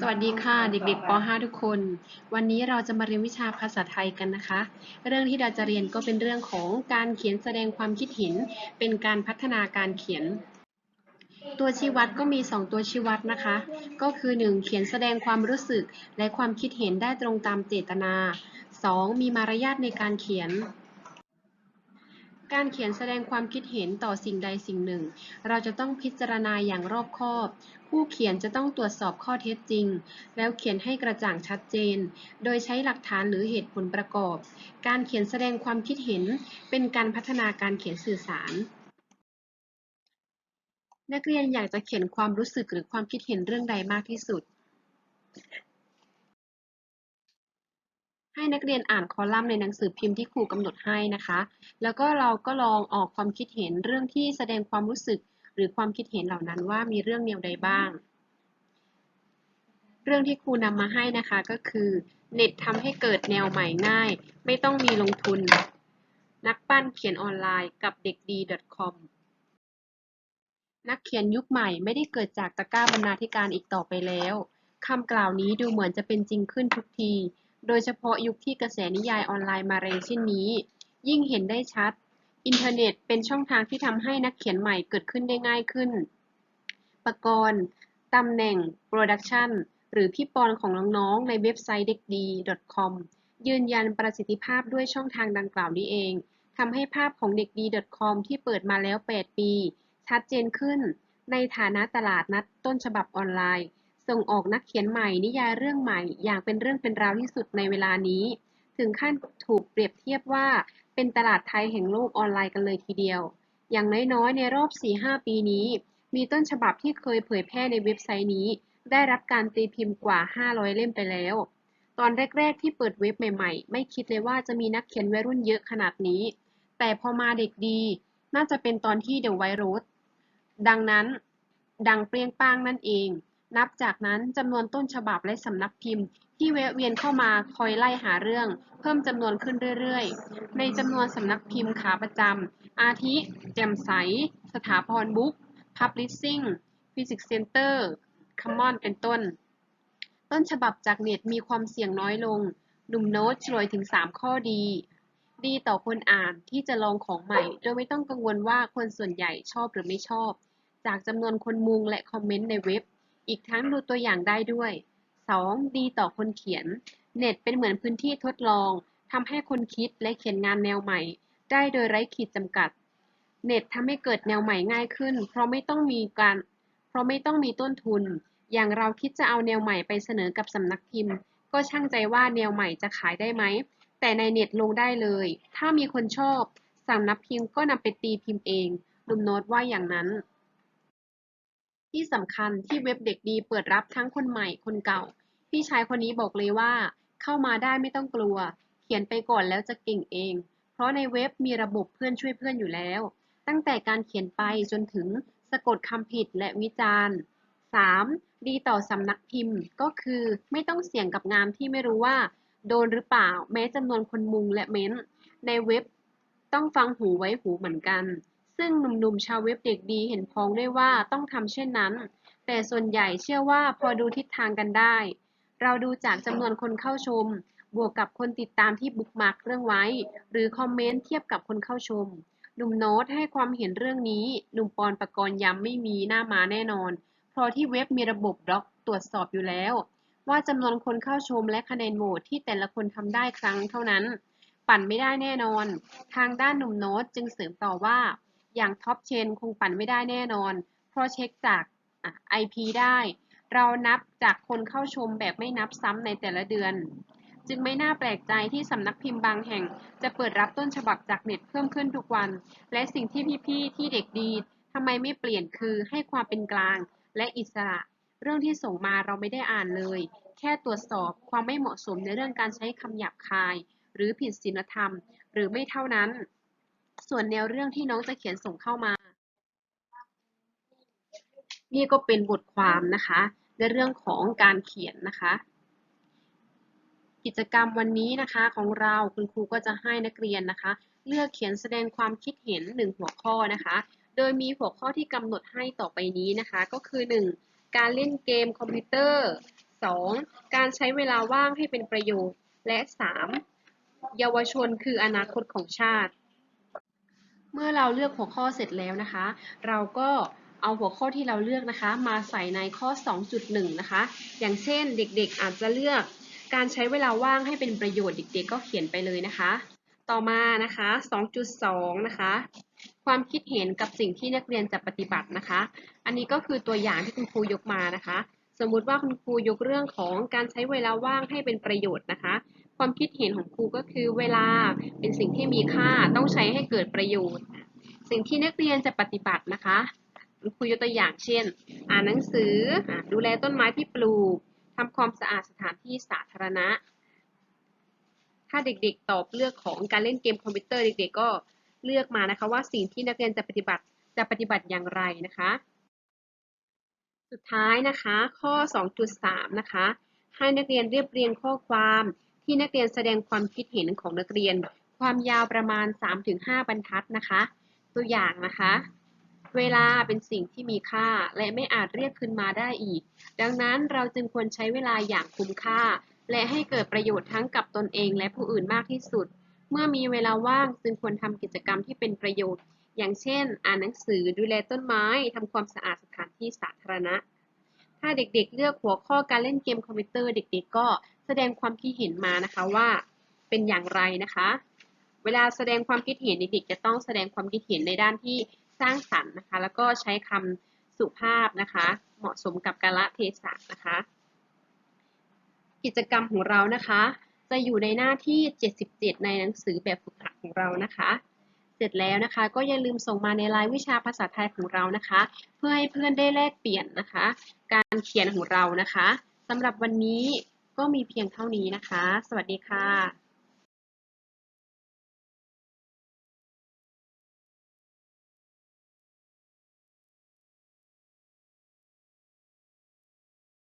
สวัสดีค่ะ เด็กๆป .5 ทุกคน วันนี้เราจะมาเรียนวิชาภาษาไทยกันนะคะ เรื่องที่เราจะเรียนก็เป็นเรื่องของการเขียนแสดงความคิดเห็น เป็นการพัฒนาการเขียน ตัวชี้วัดก็มี 2 ตัวชี้วัดนะคะ ก็คือ 1. เขียนแสดงความรู้สึก และความคิดเห็นได้ตรงตามเจตนา 2. มีมารยาทในการเขียน การเขียนแสดงความคิดเห็นต่อสิ่งใดสิ่งหนึ่ง เราจะต้องพิจารณาอย่างรอบคอบ ผู้เขียนจะต้องตรวจสอบข้อเท็จจริง แล้วเขียนให้กระจ่างชัดเจน โดยใช้หลักฐานหรือเหตุผลประกอบ การเขียนแสดงความคิดเห็น เป็นการพัฒนาการเขียนสื่อสาร นักเรียนอยากจะเขียนความรู้สึกหรือความคิดเห็นเรื่องใดมากที่สุด ให้นักเรียนอ่านคอลัมน์ในหนังสือพิมพ์ที่ครูกำหนดให้นะคะ แล้วก็เราก็ลองออกความคิดเห็นเรื่องที่แสดงความรู้สึก หรือความคิดเห็นเหล่านั้นว่ามีเรื่องแนวใดบ้าง เรื่องที่ครูนำมาให้นะคะก็คือเน็ตทำให้เกิดแนวใหม่ง่าย ไม่ต้องมีลงทุน นักปั้นเขียนออนไลน์กับเด็กดี .com นักเขียนยุคใหม่ไม่ได้เกิดจากตะกร้าบรรณาธิการอีกต่อไปแล้วคำกล่าวนี้ดูเหมือนจะเป็นจริงขึ้นทุกที โดยเฉพาะยุคที่กระแสนิยายออนไลน์มาแรงเช่นนี้ ยิ่งเห็นได้ชัด อินเทอร์เน็ตเป็นช่องทางที่ทำให้นักเขียนใหม่เกิดขึ้นได้ง่ายขึ้น ประกรณ์ตำแหน่ง โปรดักชันหรือพี่ปอนของน้องๆ ในเว็บไซต์เด็กดี .com ยืนยันประสิทธิภาพด้วยช่องทางดังกล่าวนี้เองทำให้ภาพของเด็กดี .com ที่เปิดมาแล้ว 8 ปี ชัดเจนขึ้น ในฐานะตลาดนัดต้นฉบับออนไลน์ ส่งออกนักเขียนใหม่นิยายเรื่องใหม่อย่างเป็นเรื่องเป็นราวที่สุดในเวลานี้ ถึงขั้นถูกเปรียบเทียบว่าเป็นตลาดไทยแห่งโลกออนไลน์กันเลยทีเดียว อย่างน้อยๆในรอบ 4-5 ปีนี้ มีต้นฉบับที่เคยเผยแพร่ในเว็บไซต์นี้ ได้รับการตีพิมพ์กว่า 500 เล่มไปแล้ว ตอนแรก ๆ ที่เปิดเว็บใหม่ๆ ไม่คิดเลยว่าจะมีนักเขียนวัยรุ่นเยอะขนาดนี้ แต่พอมาเด็กดี น่าจะเป็นตอนที่เดอะไวโรสดังนั้น ดังเปรี้ยงป้างนั่นเอง นับจากนั้นจำนวนต้นฉบับและสำนักพิมพ์ที่แวะเวียนเข้ามาคอยไล่หาเรื่อง เพิ่มจำนวนขึ้นเรื่อยๆ ในจำนวนสำนักพิมพ์ขาประจำอาทิ แจ่มใส สถาพรบุ๊กพับลิชซิ่งฟิสิกส์เซ็นเตอร์คัมมอนเป็นต้น ต้นฉบับจากเน็ตมีความเสี่ยงน้อยลง หนุ่มโน้ตฉลยถึง 3 ข้อดี ดีต่อคนอ่านที่จะลองของใหม่ โดยไม่ต้องกังวลว่าคนส่วนใหญ่ชอบหรือไม่ชอบ จากจำนวนคนมุงและคอมเมนต์ในเว็บ อีกทั้งดูตัวอย่างได้ด้วย 2. ดีต่อคนเขียน เน็ตเป็นเหมือนพื้นที่ทดลองทำให้คนคิดและเขียนงานแนวใหม่ ได้โดยไร้ขีดจำกัด เน็ตทำให้เกิดแนวใหม่ง่ายขึ้น เพราะไม่ต้องมีการ เพราะไม่ต้องมีต้นทุน อย่างเราคิดจะเอาแนวใหม่ไปเสนอกับสำนักพิมพ์ ก็ช่างใจว่าแนวใหม่จะขายได้ไหม แต่ในเน็ตลงได้เลย ถ้ามีคนชอบสำนักพิมพ์ก็นำไปตีพิมพ์เองลุมโน้ตว่าอย่างนั้น ที่สำคัญที่เว็บเด็กดีเปิดรับทั้งคนใหม่ คนเก่า พี่ชายคนนี้บอกเลยว่า เข้ามาได้ไม่ต้องกลัว เขียนไปก่อนแล้วจะเก่งเอง เพราะในเว็บมีระบบเพื่อนช่วยเพื่อนอยู่แล้ว ตั้งแต่การเขียนไปจนถึงสะกดคำผิดและวิจารณ์ 3. ดีต่อสำนักพิมพ์ก็คือไม่ต้องเสี่ยงกับงานที่ไม่รู้ว่า โดนหรือเปล่า แม้จำนวนคนมุงและเม้น ในเว็บ ต้องฟังหูไว้หูเหมือนกัน ซึ่งหนุ่มๆชาวเว็บเด็กดีเห็นพ้องได้ว่าต้องทำเช่นนั้น แต่ส่วนใหญ่เชื่อว่าพอดูทิศทางกันได้ เราดูจากจำนวนคนเข้าชม บวกกับคนติดตามที่บุ๊กมาร์กเรื่องไว้ หรือคอมเมนต์เทียบกับคนเข้าชม หนุ่มโน้ตให้ความเห็นเรื่องนี้ หนุ่มปอนประกรณ์ย้ำไม่มีหน้ามาแน่นอน เพราะที่เว็บมีระบบบล็อกตรวจสอบอยู่แล้ว ว่าจำนวนคนเข้าชมและคะแนนโหวตที่แต่ละคนทำได้ครั้งเท่านั้น ปั่นไม่ได้แน่นอน ทางด้านหนุ่มโน้ตจึงเสริมต่อว่า อย่างท็อปเชนคงปั่นไม่ได้แน่นอน เพราะเช็คจาก IP ได้ เรานับจากคนเข้าชมแบบไม่นับซ้ำในแต่ละเดือน จึงไม่น่าแปลกใจที่สำนักพิมพ์บางแห่ง จะเปิดรับต้นฉบับจากเน็ตเพิ่มขึ้นทุกวัน และสิ่งที่พี่ๆที่เด็กดีทำไมไม่เปลี่ยนคือให้ความเป็นกลางและอิสระ เรื่องที่ส่งมาเราไม่ได้อ่านเลย แค่ตรวจสอบความไม่เหมาะสมในเรื่องการใช้คำหยาบคาย หรือผิดศีลธรรม หรือไม่เท่านั้น ส่วนแนวเรื่องที่น้องจะเขียนส่งเข้ามา นี่ก็เป็นบทความนะคะ ในเรื่องของการเขียนนะคะ กิจกรรมวันนี้นะคะของเราคุณครูก็จะให้นักเรียนนะคะ เลือกเขียนแสดงความคิดเห็น1หัวข้อนะคะ โดยมีหัวข้อที่กำหนดให้ต่อไปนี้นะคะ ก็คือ 1. การเล่นเกมคอมพิวเตอร์ 2. การใช้เวลาว่างให้เป็นประโยชน์ และ 3. เยาวชนคืออนาคตของชาติ เมื่อเราเลือกหัวข้อเสร็จแล้วนะคะ เราก็เอาหัวข้อที่เราเลือกนะคะ มาใส่ในข้อ 2.1 นะคะ อย่างเช่นเด็กๆอาจจะเลือกการใช้เวลาว่างให้เป็นประโยชน์เด็กๆ ก็เขียนไปเลยนะคะ ต่อมานะคะ 2.2 นะคะ ความคิดเห็นกับสิ่งที่นักเรียนจะปฏิบัตินะคะ อันนี้ก็คือตัวอย่างที่คุณครูยกมานะคะ สมมุติว่าคุณครูยกเรื่องของการใช้เวลาว่างให้เป็นประโยชน์นะคะ ความคิดเห็นของครูก็คือเวลาเป็นสิ่งที่มีค่าต้องใช้ให้เกิดประโยชน์ สิ่งที่นักเรียนจะปฏิบัตินะคะครูยกตัวอย่างเช่น อ่านหนังสืออดูแลต้นไม้ที่ปลูกทำความสะอาดสถานที่สาธารณะ ถ้าเด็กๆตอบเลือกของการเล่นเกมคอมพิวเตอร์เด็กๆก็เลือกมานะคะว่าสิ่งที่นักเรียนจะปฏิบัติจะปฏิบัติอย่างไรนะคะ สุดท้ายนะคะ ข้อ 2.3 นะคะ ให้นักเรียนเรียบเรียงข้อความ ที่นักเรียนแสดงความคิดเห็นของนักเรียน ความยาวประมาณ 3-5 บรรทัดนะคะ ตัวอย่างนะคะ เวลาเป็นสิ่งที่มีค่าและไม่อาจเรียกคืนมาได้อีก ดังนั้นเราจึงควรใช้เวลาอย่างคุ้มค่า และให้เกิดประโยชน์ทั้งกับตนเองและผู้อื่นมากที่สุด เมื่อมีเวลาว่างจึงควรทำกิจกรรมที่เป็นประโยชน์ อย่างเช่น อ่านหนังสือดูแลต้นไม้ทำความสะอาดสถานที่สาธารณะถ้าเด็กๆ เลือกหัวข้อการเล่นเกมคอมพิวเตอร์เด็ก ๆ ก็ แสดงความคิดเห็นมานะคะว่าเป็นอย่างไรนะคะ เวลาแสดงความคิดเห็นเด็กๆจะต้องแสดงความคิดเห็นในด้านที่สร้างสรรค์นะคะ แล้วก็ใช้คำสุภาพนะคะ เหมาะสมกับกาลเทศะนะคะ กิจกรรมของเรานะคะ จะอยู่ในหน้าที่ 77 ในหนังสือแบบฝึกหัดของเรานะคะ เสร็จแล้วนะคะ ก็อย่าลืมส่งมาในรายวิชาภาษาไทยของเรานะคะ เพื่อให้เพื่อนได้แลกเปลี่ยนนะคะ การเขียนของเรานะคะสำหรับวันนี้ ก็มีเพียงเท่านี้นะคะ สวัสดีค่ะ